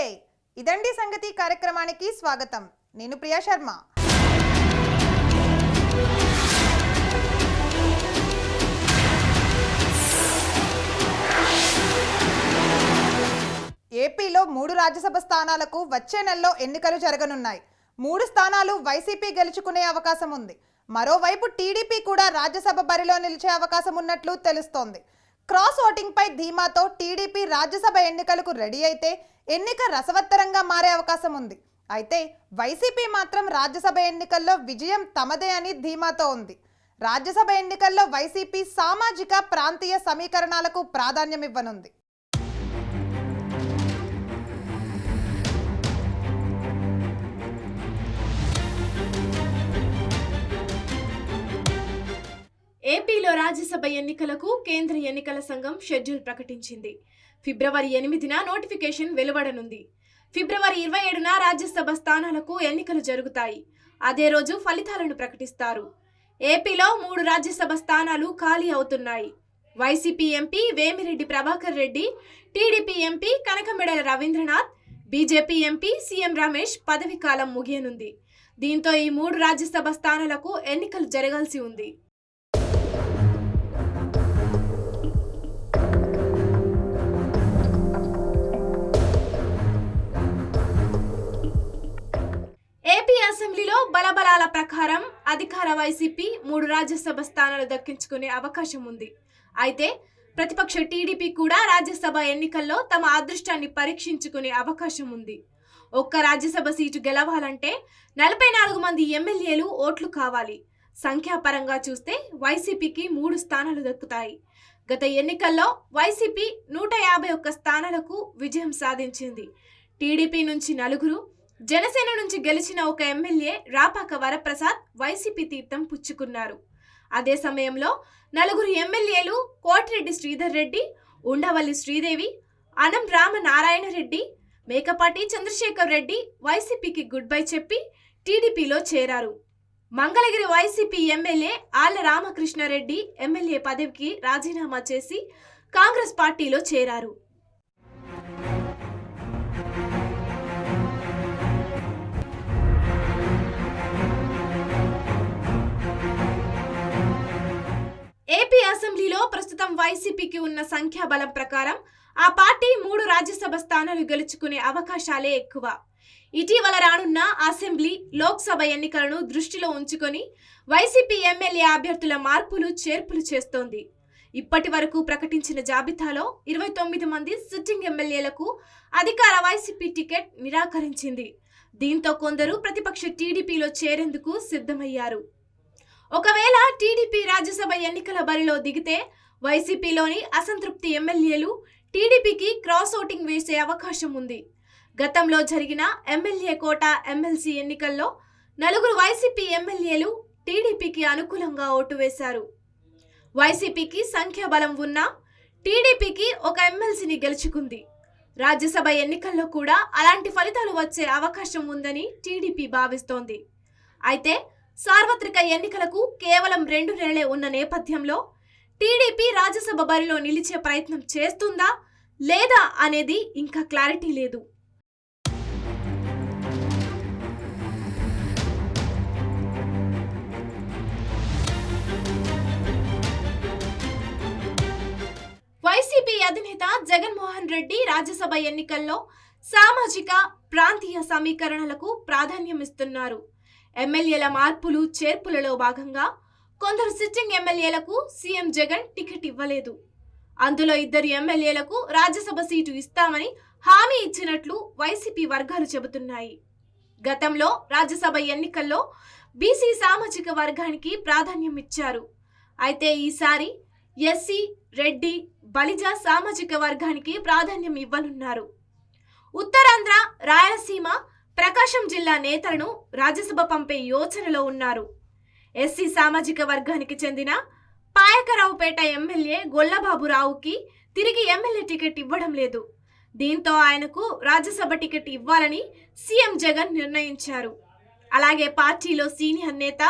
నమస్తే. ఇదండి సంగతి కార్యక్రమానికి స్వాగతం. నేను ప్రియా శర్మ. ఏపీలో మూడు రాజ్యసభ స్థానాలకు వచ్చే నెలలో ఎన్నికలు జరగనున్నాయి. మూడు స్థానాలు వైసీపీ గెలుచుకునే అవకాశం ఉంది. మరోవైపు టీడీపీ కూడా రాజ్యసభ బరిలో నిలిచే అవకాశం ఉన్నట్లు తెలుస్తోంది. క్రాస్ ఓటింగ్ పై ధీమాతో టీడీపీ రాజ్యసభ ఎన్నికలకు రెడీ అయితే ఎన్నిక రసవత్తరంగా మారే అవకాశం ఉంది. అయితే వైసీపీ మాత్రం రాజ్యసభ ఎన్నికల్లో విజయం తమదే అని ధీమాతో ఉంది. రాజ్యసభ ఎన్నికల్లో వైసీపీ సామాజిక ప్రాంతీయ సమీకరణాలకు ప్రాధాన్యం ఇవ్వనుంది. ఏపీలో రాజ్యసభ ఎన్నికలకు కేంద్ర ఎన్నికల సంఘం షెడ్యూల్ ప్రకటించింది. ఫిబ్రవరి ఎనిమిదిన నోటిఫికేషన్ వెలువడనుంది. ఫిబ్రవరి ఇరవై ఏడున రాజ్యసభ స్థానాలకు ఎన్నికలు జరుగుతాయి. అదే రోజు ఫలితాలను ప్రకటిస్తారు. ఏపీలో మూడు రాజ్యసభ స్థానాలు ఖాళీ అవుతున్నాయి. YCP MP Vemireddy Prabhakar Reddy TDP MP Kanakamedala Ravindranath BJP MP CM Ramesh పదవి కాలం ముగియనుంది. దీంతో ఈ మూడు రాజ్యసభ స్థానాలకు ఎన్నికలు జరగాల్సి ఉంది. బలబలాల ప్రకారం అధికార వైసీపీ మూడు రాజ్యసభ స్థానాలు దక్కించుకునే అవకాశం ఉంది. అయితే ప్రతిపక్ష టీడీపీ కూడా రాజ్యసభ ఎన్నికల్లో తమ అదృష్టాన్ని పరీక్షించుకునే అవకాశం ఉంది. ఒక్క రాజ్యసభ సీటు గెలవాలంటే నలభై నాలుగు మంది ఎమ్మెల్యేలు ఓట్లు కావాలి. సంఖ్యాపరంగా చూస్తే వైసీపీకి మూడు స్థానాలు దక్కుతాయి. గత ఎన్నికల్లో వైసీపీ నూట యాభై ఒక్క స్థానాలకు విజయం సాధించింది. టీడీపీ నుంచి నలుగురు జనసేన నుంచి గెలిచిన ఒక ఎమ్మెల్యే రాపాక వరప్రసాద్ వైసీపీ తీర్థం పుచ్చుకున్నారు. అదే సమయంలో నలుగురు ఎమ్మెల్యేలు కోటిరెడ్డి శ్రీధర్ రెడ్డి ఉండవల్లి శ్రీదేవి అనం రామ నారాయణ రెడ్డి మేకపాటి చంద్రశేఖర్ రెడ్డి వైసీపీకి గుడ్ బై చెప్పి టీడీపీలో చేరారు. మంగళగిరి వైసీపీ ఎమ్మెల్యే ఆళ్ళ రామకృష్ణారెడ్డి ఎమ్మెల్యే పదవికి రాజీనామా చేసి కాంగ్రెస్ పార్టీలో చేరారు. వైసీపీకి ఉన్న సంఖ్యాబలం ప్రకారం ఆ పార్టీ మూడు రాజ్యసభ స్థానాలు గెలుచుకునే అవకాశాలే ఎక్కువ. ఇటీవల రానున్న అసెంబ్లీ లోక్సభ ఎన్నికలను దృష్టిలో ఉంచుకొని వైసీపీ ఎమ్మెల్యే అభ్యర్థుల మార్పులు చేర్పులు చేస్తోంది. ఇప్పటి వరకు ప్రకటించిన జాబితాలో ఇరవై తొమ్మిది మంది సిట్టింగ్ ఎమ్మెల్యేలకు అధికార వైసీపీ టికెట్ నిరాకరించింది. దీంతో కొందరు ప్రతిపక్ష టీడీపీలో చేరేందుకు సిద్ధమయ్యారు. ఒకవేళ టీడీపీ రాజ్యసభ ఎన్నికల బరిలో దిగితే వైసీపీలోని అసంతృప్తి ఎమ్మెల్యేలు టీడీపీకి క్రాస్ ఓటింగ్ వేసే అవకాశం ఉంది. గతంలో జరిగిన ఎమ్మెల్యే కోట ఎమ్మెల్సీ ఎన్నికల్లో నలుగురు వైసీపీ ఎమ్మెల్యేలు టీడీపీకి అనుకూలంగా ఓటు వేశారు. వైసీపీకి సంఖ్యాబలం ఉన్నా టీడీపీకి ఒక ఎమ్మెల్సీని గెలుచుకుంది. రాజ్యసభ ఎన్నికల్లో కూడా అలాంటి ఫలితాలు వచ్చే అవకాశం ఉందని టీడీపీ భావిస్తోంది. అయితే సార్వత్రిక ఎన్నికలకు కేవలం రెండు నెలలే ఉన్న నేపథ్యంలో టీడీపీ రాజ్యసభ బరిలో నిలిచే ప్రయత్నం చేస్తుందా లేదా అనేది ఇంకా క్లారిటీ లేదు. వైసీపీ అధినేత జగన్మోహన్ రెడ్డి రాజ్యసభ ఎన్నికల్లో సామాజిక ప్రాంతీయ సమీకరణలకు ప్రాధాన్యం ఇస్తున్నారు ఎమ్మెల్యేల మార్పులు చేర్పులలో భాగంగా కొందరు సిట్టింగ్ ఎమ్మెల్యేలకు సీఎం జగన్ టికెట్ ఇవ్వలేదు. అందులో ఇద్దరు ఎమ్మెల్యేలకు రాజ్యసభ సీటు ఇస్తామని హామీ ఇచ్చినట్లు వైసీపీ వర్గాలు చెబుతున్నాయి. గతంలో రాజ్యసభ ఎన్నికల్లో బీసీ సామాజిక వర్గానికి ప్రాధాన్యం ఇచ్చారు. అయితే ఈసారి ఎస్సీ రెడ్డి బలిజ సామాజిక వర్గానికి ప్రాధాన్యం ఇవ్వనున్నారు. ఉత్తరాంధ్ర రాయలసీమ ప్రకాశం జిల్లా నేతలను రాజ్యసభ పంపే యోచనలో ఉన్నారు. ఎస్సీ సామాజిక వర్గానికి చెందిన పాయకరావుపేట ఎమ్మెల్యే గొల్లబాబురావుకి తిరిగి ఎమ్మెల్యే టికెట్ ఇవ్వడం లేదు. దీంతో ఆయనకు రాజ్యసభ టికెట్ ఇవ్వాలని సీఎం జగన్ నిర్ణయించారు. అలాగే పార్టీలో సీనియర్ నేత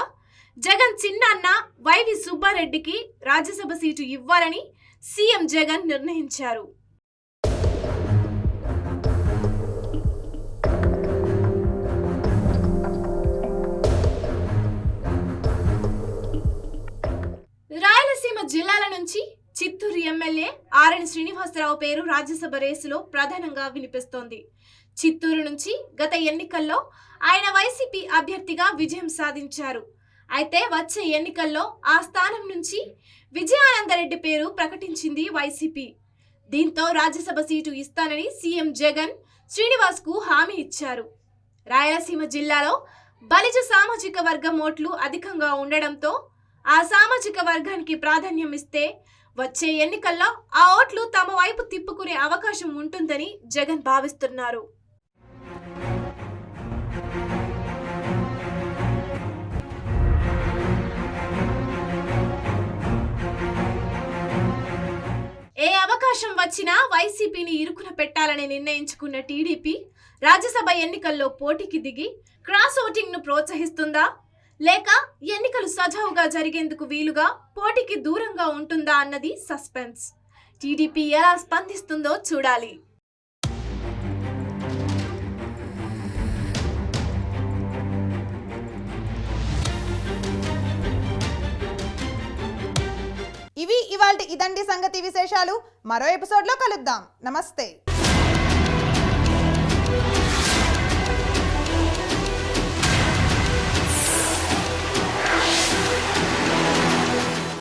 జగన్ చిన్నాన్న వైవి సుబ్బారెడ్డికి రాజ్యసభ సీటు ఇవ్వాలని సీఎం జగన్ నిర్ణయించారు. రాయలసీమ జిల్లాల నుంచి చిత్తూరు ఎమ్మెల్యే ఆర్ఎన్ శ్రీనివాసరావు పేరు రాజ్యసభ రేసులో ప్రధానంగా వినిపిస్తోంది. చిత్తూరు నుంచి గత ఎన్నికల్లో ఆయన వైసీపీ అభ్యర్థిగా విజయం సాధించారు. అయితే వచ్చే ఎన్నికల్లో ఆ స్థానం నుంచి విజయానందరెడ్డి పేరు ప్రకటించింది వైసీపీ. దీంతో రాజ్యసభ సీటు ఇస్తానని సీఎం జగన్ శ్రీనివాస్కు హామీ ఇచ్చారు. రాయలసీమ జిల్లాలో బలిజ సామాజిక వర్గం ఓట్లు అధికంగా ఉండడంతో ఆ సామాజిక వర్గానికి ప్రాధాన్యం ఇస్తే వచ్చే ఎన్నికల్లో ఆ ఓట్లు తమ వైపు తిప్పుకునే అవకాశం ఉంటుందని జగన్ భావిస్తున్నారు. ఏ అవకాశం వచ్చినా వైసీపీని ఇరుకున పెట్టాలని నిర్ణయించుకున్న టీడీపీ రాజ్యసభ ఎన్నికల్లో పోటీకి దిగి క్రాస్ ఓటింగ్ను ప్రోత్సహిస్తుందా? లేక ఎన్నికలు సజావుగా జరిగేందుకు వీలుగా పోటీకి దూరంగా ఉంటుందా అన్నది సస్పెన్స్. టీడీపీ ఎలా స్పందిస్తుందో చూడాలి. ఇవి ఇవాళ ఇదండి సంగతి విశేషాలు. మరో ఎపిసోడ్లో కలుద్దాం. నమస్తే.